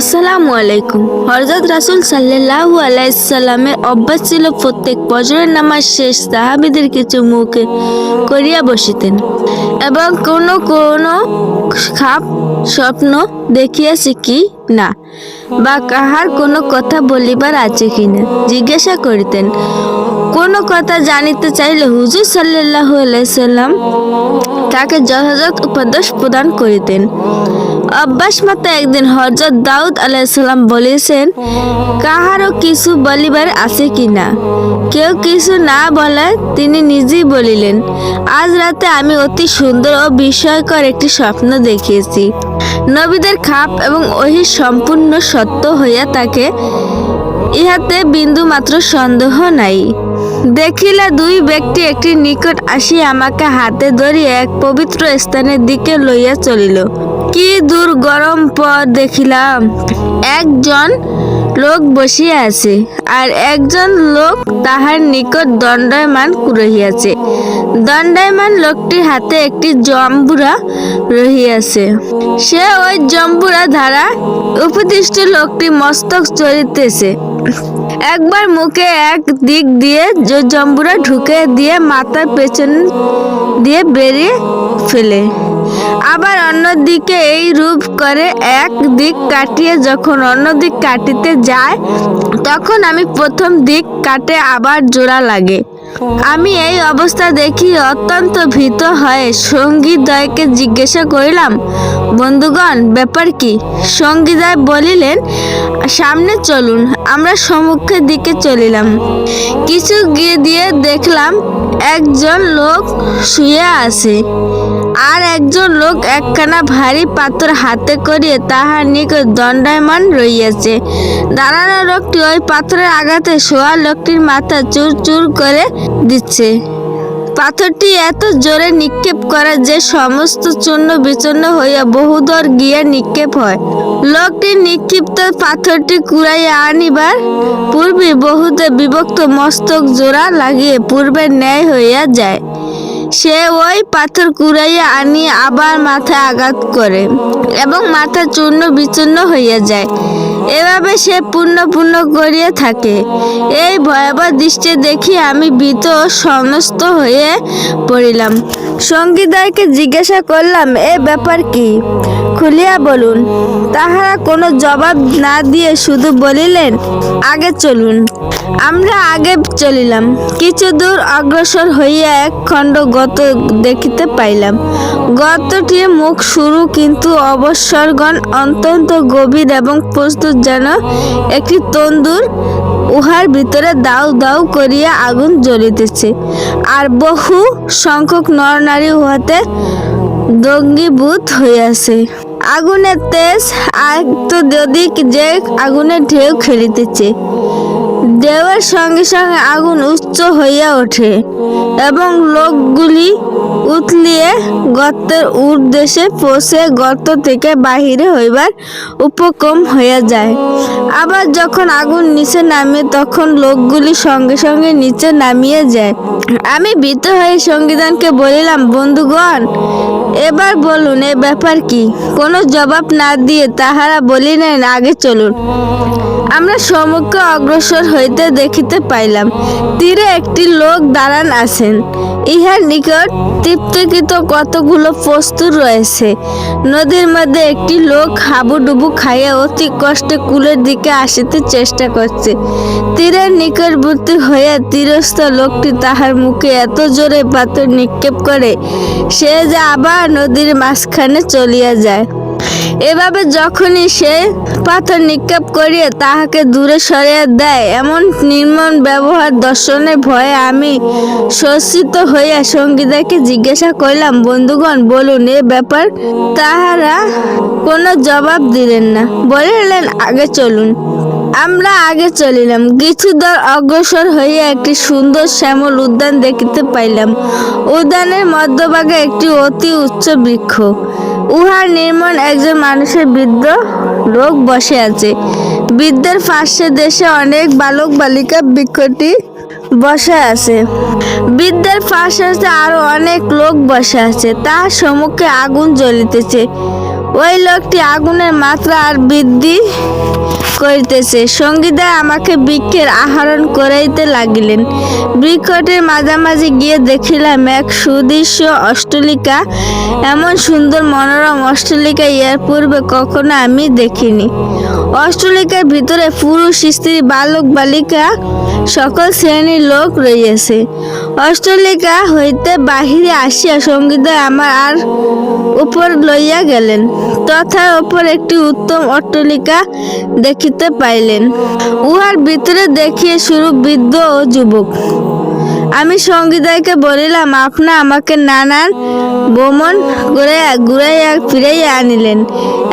আসসালামু আলাইকুম। হরজত রাসুল সাল্লাল্লাহু আলাইসাল্লামের অভ্যাস ছিল প্রত্যেক বজরের নামাজ শেষ সাহাবিদের কিছু মুখে করিয়া বসিতেন এবং কোনো কোনো খাপ স্বপ্ন দেখিয়াছে কি না বা কাহার কোনো কথা বলিবার আছে কিনা জিজ্ঞাসা করিতেন। কোনো কথা জানিতে চাইলে হুজুর সাল্লাল্লাহু আলাইসাল্লাম তাকে যথাযথ উপদেশ প্রদান করিতেন। অভ্যাস মতো একদিন হজরত দাউদ আলাইসাল্লাম বলেছেন, কাহারও কিছু বলিবার আছে কি না কেউ কিছু না বলায় তিনি নিজেই বলিলেন, আজ রাতে আমি অতি সুন্দর ও বিস্ময়কর একটি স্বপ্ন দেখিয়েছি। নবীদের খাপ এবং ওহি সম্পূর্ণ সত্য হইয়া থাকে ইহাতে বিন্দু মাত্র সন্দেহ নাই। দেখিলা দুই ব্যক্তি একটি নিকট আসি আমাকে হাতে ধরিয়া এক পবিত্র স্থানের দিকে লইয়া চলিল। কি দূর গরম পর দেখিলাম। একজন লোক বসিয়া আছে, আর একজন লোক তাহার নিকট দণ্ডায়মান রহিয়াছে দণ্ডায়মান লোকটির হাতে একটি জম্বুরা রহিয়াছে। সে ওই জম্বুরা ধারা উপদিষ্ট লোকটি মস্তক চড়িতেছে একবার মুখে এক দিক দিয়ে জম্বুরা ঢুকে দিয়ে মাথার পেছন দিয়ে বেরিয়ে ফেলে। আবার অন্যদিকে এই রূপ করে এক দিক কাটিয়ে যখন অন্য দিক কাটিতে যায়, তখন আমি প্রথম দিক কাটে আবার জোড়া লাগে। আমি এই অবস্থা দেখি অত্যন্ত ভীত হয়ে সঙ্গীদয়কে জিজ্ঞাসা করিলাম, বন্ধুগণ, ব্যাপার কি? সঙ্গীদয় বলিলেন, সামনে চলুন, আমরা সম্মুখের দিকে চলিলাম। কিছু গিয়ে দিয়ে দেখলাম, একজন লোক শুয়ে আছে। আর একজন লোক একখানা ভারী পাথর হাতে করিয়ে তাহার নিকট দণ্ডায়মান রইয়াছে। দাঁড়ানো লোকটি ওই পাথরের আঘাতে শোয়া লোকটির মাথা চুর চুর করে দিচ্ছে। পাথরটি এত জোরে নিক্ষেপ করে যে সমস্ত চূর্ণ বিচূর্ণ হইয়া বহুদূর গিয়া নিক্ষেপ হয়। লোকটি নিক্ষিপ্ত পাথরটি কুড়াইয়া আনিবার পূর্বে বহুতে বিভক্ত মস্তক জোড়া লাগিয়ে পূর্বের ন্যায় হইয়া যায়। সে ওই পাথর কুড়াইয়া আনিয়ে আবার মাথায় আঘাত করে এবং মাথা চূর্ণ বিচূর্ণ হইয়া যায়। এভাবে সে পূর্ণ পূর্ণ করিয়া থাকে। এই ভয়াবহ দৃষ্টি দেখি আমি ও সমস্ত হয়ে পড়িলাম। সঙ্গীদয়কে জিজ্ঞাসা করলাম, এ ব্যাপার কি? খুলিয়া বলুন, তাহারা কোনো জবাব না দিয়ে শুধু বলিলেন, আগে চলুন আমরা আগে চলিলাম। কিছু দূর অগ্রসর হইয়া এক খণ্ড গত দেখিতে পাইলাম। গর্তটির মুখ শুরু কিন্তু অবসরগণ অত্যন্ত গভীর এবং প্রস্তুত যেন একটি তন্দুর উহার ভিতরে দাউ দাউ করিয়া আগুন জ্বলিতেছে। আর বহু সংখ্যক নরনারী উহাতে দঙ্গীভূত হইয়াছে। আগুনের তেজ আর তো যদি যে আগুনের ঢেউ খেলিতেছে ঢেউয়ের সঙ্গে সঙ্গে আগুন উচ্চ হইয়া ওঠে এবং লোকগুলি উতলিয়ে গর্তের উর্দেশে পৌঁছে গর্ত থেকে বাহিরে হইবার উপক্রম হইয়া যায়। আবার যখন আগুন নিচে নামে, তখন লোকগুলি সঙ্গে সঙ্গে নিচে নামিয়ে যায়। আমি ভীত হয়ে সঙ্গীদানকে বলিলাম, বন্ধুগণ, এবার বলুন, এ ব্যাপার কি? কোনো জবাব না দিয়ে তাহারা বলিলেন, আগে চলুন। আমরা সমুখে অগ্রসর হইতে দেখিতে পাইলাম। তীরে একটি লোক দাঁড়ান আছেন। ইহার নিকট তৃপ্তকৃত কতগুলো প্রস্তুর রয়েছে। নদীর মধ্যে একটি লোক হাবুডুবু খাইয়া অতি কষ্টে কুলের দিকে আসিতে চেষ্টা করছে। তীরের নিকটবর্তী হইয়া তীরস্থ লোকটি তাহার মুখে এত জোরে পাথর নিক্ষেপ করে, সে যে আবার নদীর মাঝখানে চলিয়া যায়। এভাবে যখনই সে পাথর নিক্ষেপ করিয়া তাহাকে দূরে সরিয়ে দেয়, এমন নির্মম ব্যবহার দর্শনের ভয়ে আমি সজ্জিত হইয়া সঙ্গীতাকে জিজ্ঞাসা করিলাম, বন্ধুগণ, বলুন, এ ব্যাপার তাহারা কোনো জবাব দিলেন না। বলিলেন, আগে চলুন। আমরা আগে চলিলাম। কিছু দূর অগ্রসর হইয়া একটি সুন্দর শ্যামল উদ্যান দেখিতে পাইলাম। উদ্যানের মধ্যভাগে একটি অতি উচ্চ বৃক্ষ। উহার নির্মাণ একজন মানুষের বৃদ্ধ লোক বসে আছে। বৃদ্ধের পাশে দেশে অনেক বালক বালিকা বৃক্ষটি বসে আছে। বৃদ্ধের পাশে আরও অনেক লোক বসে আছে। তার সম্মুখে আগুন জ্বলিতেছে। ওই লোকটি আগুনের মাত্রা আর বৃদ্ধি করিতেছে। সঙ্গীতা আমাকে বৃক্ষের আহরণ করাইতে লাগিলেন। বৃক্ষটির মাঝামাঝি গিয়ে দেখিলাম এক সুদৃশ্য অষ্টলিকা এমন সুন্দর মনোরম অষ্টলিকা ইয়ার পূর্বে কখনো আমি দেখিনি। অষ্টলিকার ভিতরে পুরুষ, স্ত্রী, বালক, বালিকা, সকল শ্রেণির লোক রইয়াছে অষ্টলিকা হইতে বাহিরে আসিয়া সংগীত আমার আর উপর লইয়া গেলেন, তথা উপর একটি উত্তম অট্টলিকা দেখিতে পাইলেন। উহার ভিতরে দেখিয়ে শুরু বৃদ্ধ ও যুবক। আমি সঙ্গীতাইকে বলিলাম, আপনা আমাকে নানান ভ্রমণ করে ঘুরাইয়া ফিরাইয়া আনিলেন।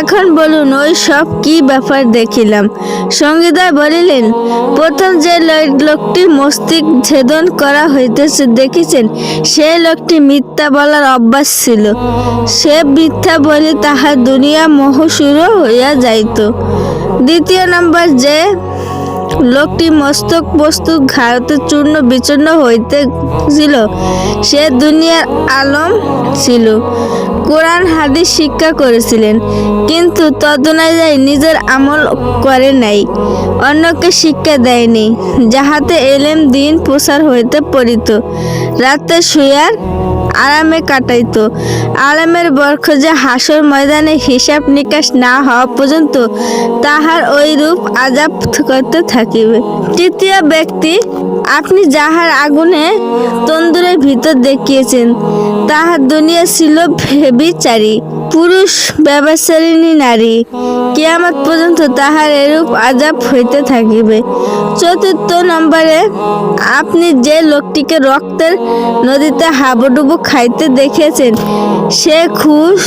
এখন বলুন, ওই সব কি ব্যাপার দেখিলাম? সঙ্গীতাই বলিলেন, প্রথম যে লোকটি মস্তিষ্ক ছেদন করা হইতেছে, দেখেছেন? সেই লোকটি মিথ্যা বলার অভ্যাস ছিল। সে মিথ্যা বলে তাহার দুনিয়া মোহ শুরু হইয়া যাইত। দ্বিতীয় নম্বর যে লোকটি মস্তক বস্তু ঘাড়তে চূর্ণ বিচূর্ণ হইতেছিল সে দুনিয়ার আলম ছিল। কোরআন, হাদিস শিক্ষা করেছিলেন, কিন্তু তদনুযায়ী নিজের আমল করে নাই। অন্যকে শিক্ষা দেয়নি, যাহাতে এলেম দিন প্রসার হইতে পড়িত রাতে শুয়ার আরামে কাটাইত। আরামের বর্ষ যে হাসর ময়দানে হিসাব নিকাশ না হওয়া পর্যন্ত তাহার ওই রূপ আজাব করতে থাকিবে। তৃতীয় ব্যক্তি, আপনি যাহার আগুনে তন্দুরের ভিতর দেখিয়েছেন, তাহার দুনিয়া ছিল ভেবিচারী। পুরুষ ব্যবসারিণী নারী, কিয়ামত পর্যন্ত তাহার এরূপ আজাব হইতে থাকিবে। চতুর্থ নম্বরে, আপনি যে লোকটিকে রক্তের নদীতে হাবুডুবু খাইতে দেখেছেন সে খুশ,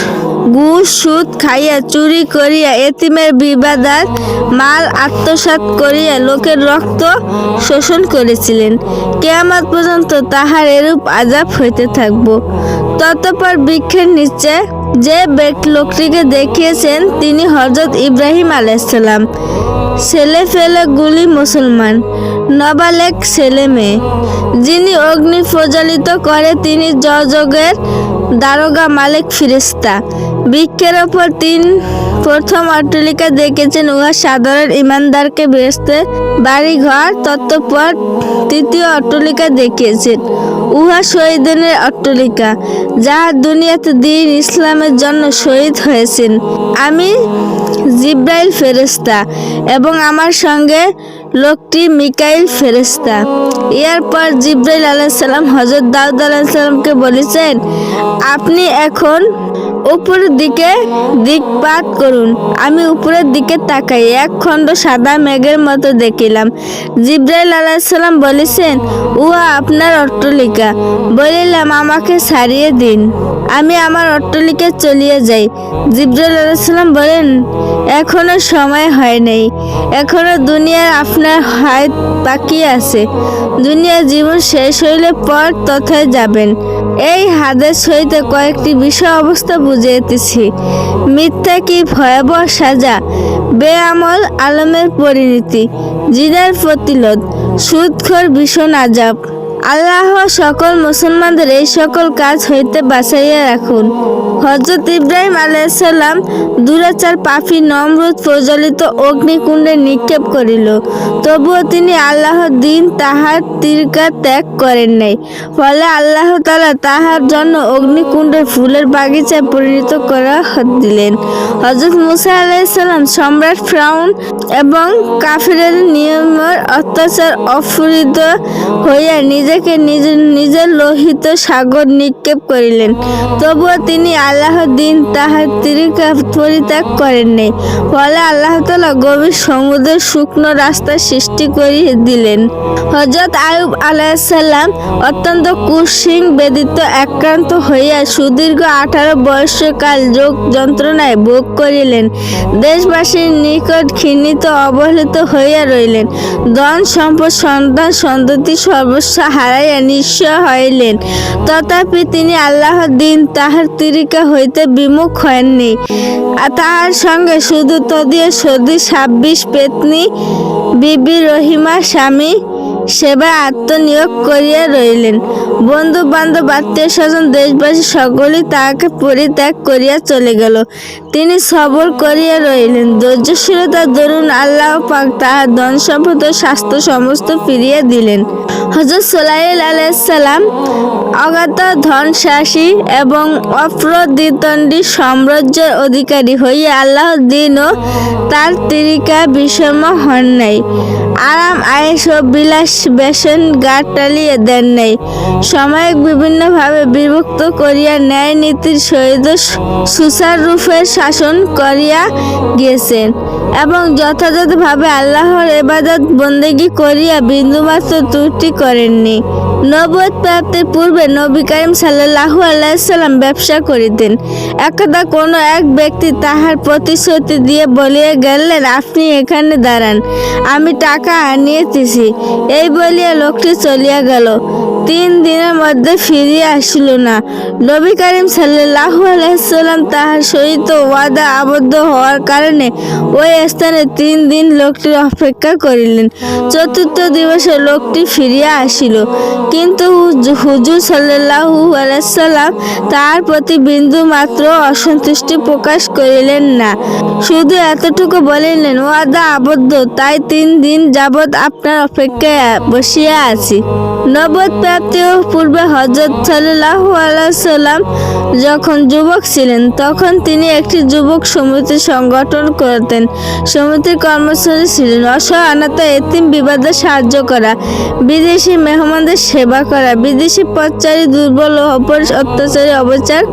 ঘুষ, সুদ খাইয়া চুরি করিয়া এতিমের বিবাদার মাল আত্মসাৎ করিয়া লোকের রক্ত শোষণ করেছিলেন। কেয়ামত পর্যন্ত তাহার এরূপ আজাব হইতে থাকব। ততপর বৃক্ষের নিচে যে লোকটিকে দেখিয়েছেন তিনি হজরত ইব্রাহিম আলাইসাল্লাম ছেলে ফেলে গুলি মুসলমান, নবালেক ছেলে মেয়ে। যিনি অগ্নি প্রজ্বলিত করে তিনি জজগের দারোগা মালিক ফিরিস্তা। বৃক্ষের ওপর তিন প্রথম অট্টালিকা দেখেছেন উহা সাধারণ ইমানদারকে বেসতে বাড়িঘর তত্ত্বপর তৃতীয় অট্টালিকা দেখিয়েছেন। উহা শহীদের অট্টালিকা যাহা দুনিয়াতে দিন ইসলামের জন্য শহীদ হয়েছেন। আমি জিব্রাইল ফেরেস্তা এবং আমার সঙ্গে লোকটি মিকাইল ফেরেস্তা এরপর জিব্রাইল আলাইসাল্লাম হজরত দাউদ আলাইসাল্লামকে বলেছেন, আপনি এখন উপরের দিকে দিকপাত করুন। আমি উপরের দিকে তাকাই, এক খণ্ড সাদা মেঘের মতো দেখিলাম। জিব্রাইল আলাইসাল্লাম বলেছেন, উহা আপনার অট্টলিকা। বলিলাম, আমাকে ছাড়িয়ে দিন। আমি আমার অট্টলিকে চলিয়ে যাই। জিব্রাইল আলাইসাল্লাম বলেন, এখনও সময় হয় নাই। এখনও দুনিয়ার আপনার হাত বাকি আছে। দুনিয়ার জীবন শেষ হইলে পর তথায় যাবেন। এই হাদের সহিতে কয়েকটি বিষয় অবস্থা বুঝিয়েতেছি মিথ্যা কি ভয়াবহ সাজা? বেআমল আলমের পরিণতি। জিনার প্রতিরোধ। সুদখোর ভীষণ আজাব আল্লাহ সকল মুসলমানদের এই সকল কাজ হইতে বাঁচাইয়া রাখুন। হজরত ইব্রাহিম আলাইসাল্লাম দুরাচার পাফি নমরুদ প্রজ্বলিত অগ্নিকুণ্ডে নিক্ষেপ করিল। তবুও তিনি আল্লাহর দিন তাহার তীরকা ত্যাগ করেন নাই। ফলে আল্লাহ তালা তাহার জন্য অগ্নিকুণ্ডে ফুলের বাগিচায় পরিণত করা দিলেন। হজরত মুসা আলাইসাল্লাম সম্রাট ফ্রাউন এবং কাফিরের নিয়মের অত্যাচার অফুরিত হইয়া নিজেকে নিজের নিজের লোহিত সাগর নিক্ষেপ করিলেন। তবুও তিনি আল্লাহর দিন তাহার তিরিকা পরিত্যাগ করেন নাই ফলে আল্লাহ তালা গভীর সমুদ্রের শুকনো রাস্তা সৃষ্টি করিয়ে দিলেন। হজরত আয়ুব আলাইসাল্লাম অত্যন্ত কুসিং বেদিত আক্রান্ত হইয়া সুদীর্ঘ আঠারো বয়সকাল যোগ যন্ত্রণায় ভোগ করিলেন। দেশবাসীর নিকট ঘৃণিত, অবহেলিত হইয়া রইলেন। ধন সম্পদ, সন্তান সন্ততি সর্বস্ব হারাইয়া নিঃস্ব হইলেন। তথাপি তিনি আল্লাহর দিন তাহার তিরিকা হইতে বিমুখ হয়নি। আর তাহার সঙ্গে শুধু তদীয় সৌদি ছাব্বিশ পেতনি, বিবি রহিমা স্বামী সেবা আত্মনিয়োগ করিয়া রইলেন। বন্ধু বান্ধব আত্মীয় স্বজন দেশবাসী সকলেই তাহাকে পরিত্যাগ করিয়া চলে গেল। তিনি সবর করিয়া রইলেন। ধৈর্যশীলতার দরুন আল্লাহ পাক তাহার ধন সম্পদ ও স্বাস্থ্য সমস্ত ফিরিয়ে দিলেন। হজরত সোলাইল আলাইসাল্লাম অগাধ ধনশাসী এবং অপ্রদিতণ্ডী সাম্রাজ্যের অধিকারী হইয়া আল্লাহ দিন ও তার তিরিকা বিষম হন নাই। আরাম আয়েস ও বিলাস বেসন গাঢ় টালিয়ে দেন নাই। সময় বিভিন্নভাবে বিভক্ত করিয়া ন্যায় নীতির সহিত সুচাররূপে শাসন করিয়া গিয়েছেন এবং যথাযথভাবে আল্লাহর এবাদত বন্দেগী করিয়া বিন্দুমাত্র ত্রুটি করেননি। নবদ প্রাপ্তির পূর্বে নবী করিম সাল্লাহু আলাইসাল্লাম ব্যবসা করিতেন। একদা কোনো এক ব্যক্তি তাহার প্রতিশ্রুতি দিয়ে বলিয়া গেলেন, আপনি এখানে দাঁড়ান, আমি টাকা আনিয়েছি এই বলিয়া লোকটি চলিয়া গেল। তিন দিনের মধ্যে ফিরিয়া আসিল না। নবী করিম সাল্লাহু আলাইসাল্লাম তাহার সহিত ওয়াদা আবদ্ধ হওয়ার কারণে ওই স্থানে তিন দিন লোকটির অপেক্ষা করিলেন। চতুর্থ দিবসে লোকটি ফিরিয়া আসিল। কিন্তু হুজ- হুজুর সাল্লাহু আলাইসাল্লাম তাহার প্রতি বিন্দু মাত্র অসন্তুষ্টি প্রকাশ করিলেন না। শুধু এতটুকু বলিলেন, ওয়াদা আবদ্ধ, তাই তিন দিন যাবৎ আপনার অপেক্ষায় বসিয়া আছি। নবদ প্রাপ্তি ও পূর্বে হজরত সাল্লাহু আলাইসাল্লাম যখন যুবক ছিলেন, তখন তিনি একটি যুবক সমিতি সংগঠন করতেন। সমিতির কর্মচারী ছিলেন। অসহায় অনাথ এতিম বিবাদে সাহায্য করা, বিদেশি মেহমানদের সেবা করা, বিদেশি পথচারী, দুর্বল ও অত্যাচারী অবচার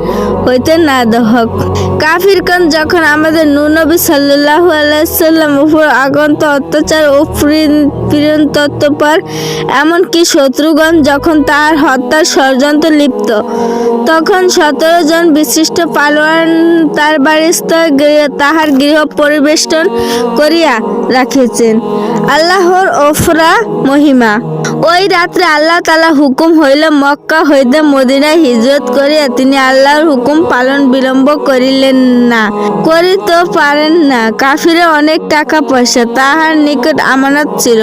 হইতে না দহক কাফিরগণ যখন আমাদের নুনবী সাল্লাল্লাহু আলাইসাল্লাম উপর আগন্ত অত্যাচার ও পীড়ন তত্ত্বপর এমনকি শত্রুগণ যখন তাহার হত্যার ষড়যন্ত্র লিপ্ত, তখন সতেরো জন বিশিষ্ট পালোয়ান তার বাড়িস্থ তাহার গৃহ পরিবেষ্টন করিয়া রাখিয়েছেন। আল্লাহর ওফরা মহিমা। ওই রাত্রে আল্লাহ তালা হুকুম হইল, মক্কা হইতে মদিনায় হিজরত করিয়া তিনি আল্লাহর হুকুম পালন বিলম্ব করিলেন না। করিতে পারেন না কাফিরে অনেক টাকা পয়সা তাহার নিকট আমানত ছিল।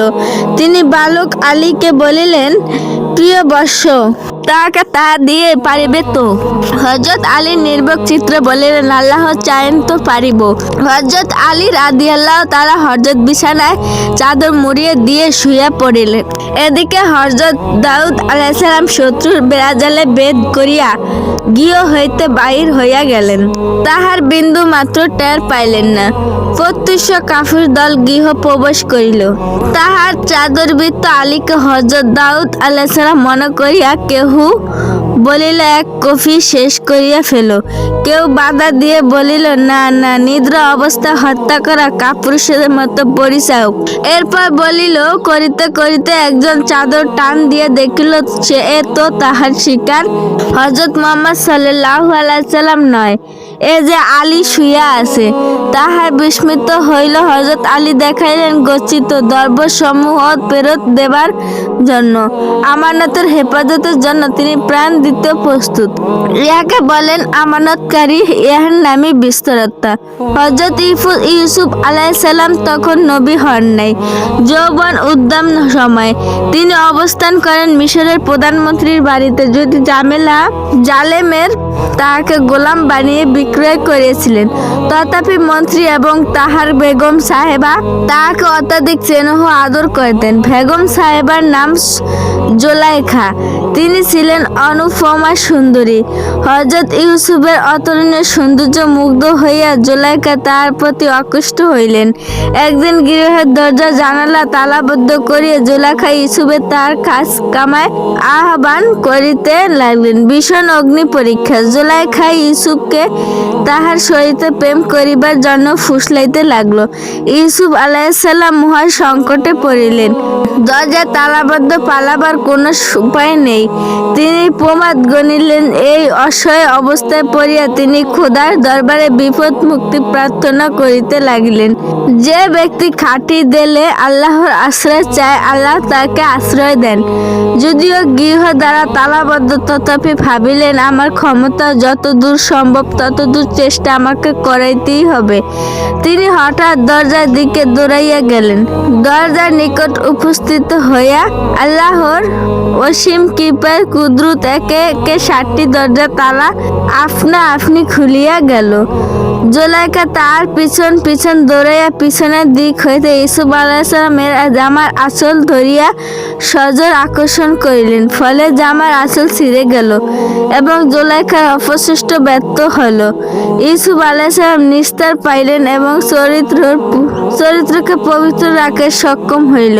তিনি বালক আলীকে বলিলেন প্রিয় বর্ষ, তাহাকে তাহা দিয়ে পারিবে তো? হজরত আলী চিত্র বলিলেন, আল্লাহ চায়েন তো পারিব। হজরত আলী আল্লাহ তারা হজরত বিছানায় চাদর মুড়িয়ে দিয়ে শুয়ে পড়িলেন। এদিকে হজরত দাউদ আলাইসালাম শত্রুর বেড়াজালে বেদ করিয়া গৃহ হইতে বাহির হইয়া গেলেন। তাহার বিন্দু মাত্র টের পাইলেন না। প্রত্যুষ কাফির দল গৃহ প্রবেশ করিল। তাহার চাদর বৃত্ত আলীকে হজরত দাউদ আলাইসালাম মনে করিয়া কেহু বলিল, এক কফি শেষ করিয়া ফেল। কেউ বাধা দিয়ে বলিল, না না, নিদ্রা অবস্থা হত্যা করা কাপুরুষের মতো পরিচায়ক। এরপর বলিল, করিতে করিতে একজন চাদর টান দিয়ে দেখিল, সে তো তাহার শিকার হজরত মোহাম্মদ সাল্লাহ আলাইসাল্লাম নয়। এ যে আলী শুইয়া আছে, তাহার বিস্মিত হইল হজরত আলী দেখাইলেন, গচ্ছিত দর্বসমূহ ফেরত দেবার জন্য। আমানতের হেফাজতের জন্য তিনি প্রাণ দিতে প্রস্তুত। ইহাকে বলেন, আমানতকারী ইহার নামই বিস্তরতা। হজরত ইফু- ইউসুফ আলাইসাল্লাম তখন নবী হন নাই। যৌবন উদ্যম সময় তিনি অবস্থান করেন মিশরের প্রধানমন্ত্রীর বাড়িতে। যদি জামেলা জালেমের তাহাকে গোলাম বানিয়ে বিক্রয় করেছিলেন। তথাপি মন্ত্রী এবং তাহার বেগম সাহেবা তাহাকে অত্যাধিক স্নেহ আদর করতেন। বেগম সাহেবার নাম জোলাইখা। তিনি ছিলেন অনুপমা সুন্দরী। হজরত ইউসুফের অতুলনীয় সৌন্দর্য মুগ্ধ হইয়া জোলাইকা তাহার প্রতি আকৃষ্ট হইলেন। একদিন গৃহের দরজা জানালা তালাবদ্ধ করিয়া জোলাইখা ইউসুফের তার খাস কামায় আহ্বান করিতে লাগলেন। ভীষণ অগ্নি পরীক্ষা। জোলাইখা ইউসুফকে তাহার সহিত প্রেম করিবার জন্য ফুসলাইতে লাগল। ইউসুফ আলাইসাল্লাম মহা সংকটে পড়িলেন। দরজা তালাবদ্ধ পালাবার কোনো উপায় নেই। তিনি প্রমাদ গণিলেন, এই অসহায় অবস্থায় পড়িয়া তিনি খোদার দরবারে বিপদ মুক্তি প্রার্থনা করিতে লাগিলেন। যে ব্যক্তি খাঁটি দিলে আল্লাহর আশ্রয় চায়, আল্লাহ তাকে আশ্রয় দেন। যদিও গৃহ দ্বারা তালাবদ্ধ, তথাপি ভাবিলেন, আমার ক্ষমতা যত দূর সম্ভব তত শুধু চেষ্টা আমাকে করাইতেই হবে। তিনি হঠাৎ দরজার দিকে দৌড়াইয়া গেলেন। দরজার নিকট উপস্থিত হইয়া আল্লাহর অসীম কৃপায় কুদরত একে একে ষাটটি দরজা তালা আপনা আপনি খুলিয়া গেল। জোলাইকা তার পিছন পিছন দৌড়াইয়া পিছনের দিক হইতে ইসুফ আলাহিসামের জামার আঁচল ধরিয়া সজোর আকর্ষণ করিলেন, ফলে জামার আঁচল ছিঁড়ে গেল এবং জোলাইখার অপশিষ্ট ব্যর্থ হইল। ইসুফ আলাহিসাম নিস্তার পাইলেন এবং চরিত্র চরিত্রকে পবিত্র রাখতে সক্ষম হইল।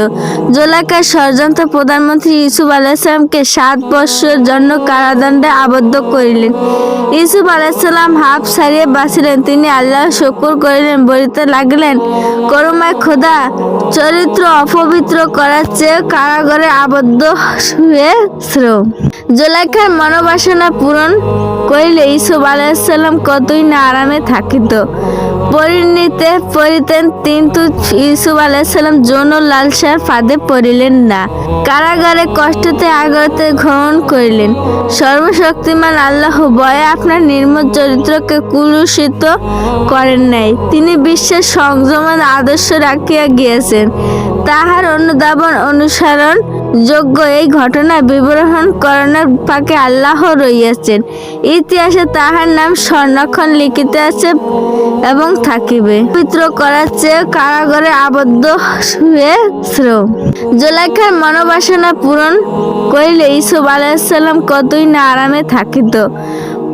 জোলাইকার ষড়যন্ত্র প্রধানমন্ত্রী ইসুফ আলাহিসামকে সাত বৎসরের জন্য কারাদণ্ডে আবদ্ধ করিলেন। ইসুফ আলাইসাল্লাম হাফ ছাড়িয়ে বাঁচিলেন, তিনি আল্লাহ শুকুর করিলেন, বলিতে লাগলেন করুমায় খোদা, চরিত্র অপবিত্র করার চেয়ে কারাগারে আবদ্ধ হয়ে শ্রম। জোলাইখার মনোবাসনা পূরণ করিলে ইসুফ আলাইসাল্লাম কতই না আরামে থাকিত। পরিণীতে পরিতেন কিন্তু ইসুফ আলাইসাল্লাম যৌন লালসার ফাঁদে পড়িলেন না। কারাগারে কষ্টতে আগতে গ্রহণ করিলেন। সর্বশক্তিমান আল্লাহ বয়ে আপনার নির্মল চরিত্রকে কুলুষিত করেন নাই। তিনি বিশ্বের সংযমান আদর্শ রাখিয়া গিয়েছেন। তাহার অনুধাবন, অনুসরণ যোগ্য এই ঘটনা বিবরণ করণের ফাঁকে আল্লাহ রইয়াছেন। ইতিহাসে তাহার নাম স্বর্ণক্ষণ লিখিত আছে এবং থাকিবে। পবিত্র করার চেয়ে কারাগারে আবদ্ধ হয়ে শ্রম। জোলাইখার মনোবাসনা পূরণ করিলে ইসুফ আলাইসাল্লাম কতই না আরামে থাকিত।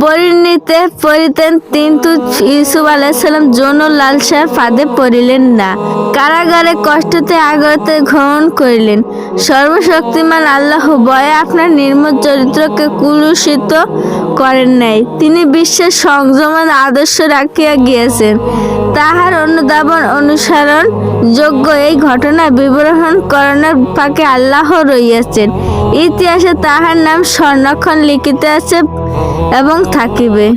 পরিণীতে পরিতেন কিন্তু ইসুফ আলাইসাল্লাম যৌন লালসার ফাঁদে পড়িলেন না। কারাগারে কষ্টতে আগতে গ্রহণ করিলেন। সর্বশক্তিমান আল্লাহ বয়ে আপনার নির্মল চরিত্রকে কুলুষিত করেন নাই। তিনি বিশ্বের সংযমান আদর্শ রাখিয়া গিয়েছেন। তাহার অনুধাবন অনুসরণ যোগ্য এই ঘটনা বিবরণ করণের ফাঁকে আল্লাহ রইয়াছেন ইতিহাসে তাহার নাম স্বর্ণক্ষণ লিখিতে আছে এবং থাকিবে।